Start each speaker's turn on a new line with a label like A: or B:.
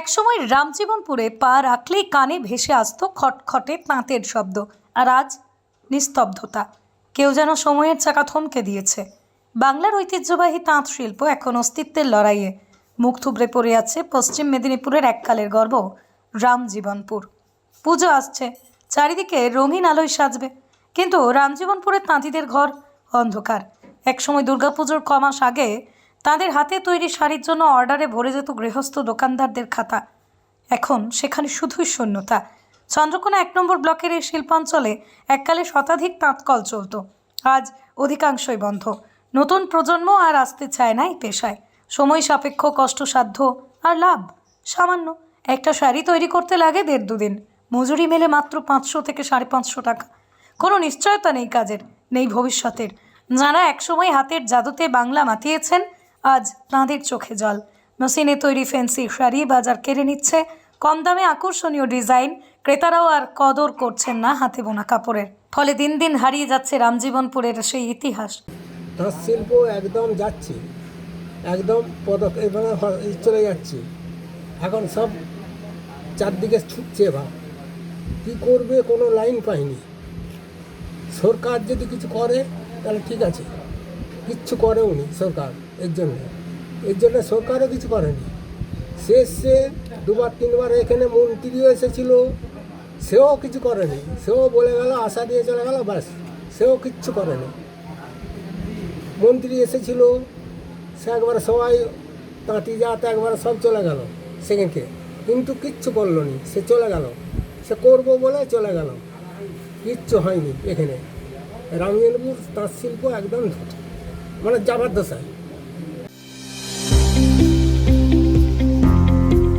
A: একসময় রামজীবনপুরে পা রাখলেই কানে ভেসে আসতো খটখটে তাঁতের শব্দ, আর আজ নিস্তব্ধতা। কেউ যেন সময়ের চাকা থমকে দিয়েছে। বাংলার ঐতিহ্যবাহী তাঁত শিল্প এখন অস্তিত্বের লড়াইয়ে। মুখ থুবড়ে পড়ে আছে পশ্চিম মেদিনীপুরের এককালের গর্ব, রামজীবনপুর। পুজো আসছে, চারিদিকে রঙিন আলোয় সাজবে। কিন্তু রামজীবনপুরের তাঁতিদের ঘর অন্ধকার। একসময় দুর্গাপুজোর ক মাস আগে তাদের হাতে তৈরি শাড়ির জন্য অর্ডারে ভরে যেত গৃহস্থ দোকানদারদের খাতা। এখন সেখানে শুধুই শূন্যতা। চন্দ্রকোনা এক নম্বর ব্লকের এই শিল্পাঞ্চলে এককালে শতাধিক তাঁতকল চলত। আজ অধিকাংশই বন্ধ। নতুন প্রজন্ম আর আসতে চায় না এই পেশায়। সময় সাপেক্ষ, কষ্টসাধ্য আর লাভ সামান্য। একটা শাড়ি তৈরি করতে লাগে দেড় দুদিন। মজুরি মেলে মাত্র পাঁচশো থেকে সাড়ে পাঁচশো টাকা। কোনো নিশ্চয়তা নেই কাজের, নেই ভবিষ্যতের। যারা একসময় হাতের জাদুতে বাংলা মাতিয়েছেন আজ তাঁদের চোখে জল। মেশিনে তৈরি ফ্যান্সি শাড়ি বাজার কেড়ে নিচ্ছে। কম দামে আকর্ষণীয় ডিজাইন, ক্রেতারাও আর কদর করছেন না হাতে বোনা কাপড়ের। ফলে দিন দিন হারিয়ে যাচ্ছে রামজীবনপুরের সেই ইতিহাস।
B: তাঁত শিল্প একদম যাচ্ছে। একদম পদক চলে যাচ্ছে। এখন সব চারদিকে ছুটছে বা কী করবে কোনো লাইন পায়নি। সরকার যদি কিছু করে, তাহলে ঠিক আছে। কিচ্ছু করেও নি সরকার। এর জন্য। এর জন্য সরকারও কিছু করেনি। সে দুবার, তিনবার এখানে মন্ত্রীও এসেছিল। সেও কিছু করেনি। সেও বলে গেল, আশা দিয়ে চলে গেল, ব্যাস। সেও কিচ্ছু করেনি। মন্ত্রী এসেছিল। সে একবার সবাই, তাঁতি জাত একবার সব চলে গেল সেখানকে। কিন্তু কিচ্ছু করল নি। সে চলে গেল। সে করব বলে চলে গেল। কিচ্ছু হয়নি এখানে। রামজীবনপুর তাঁত শিল্প একদম মানে যাবার দশায়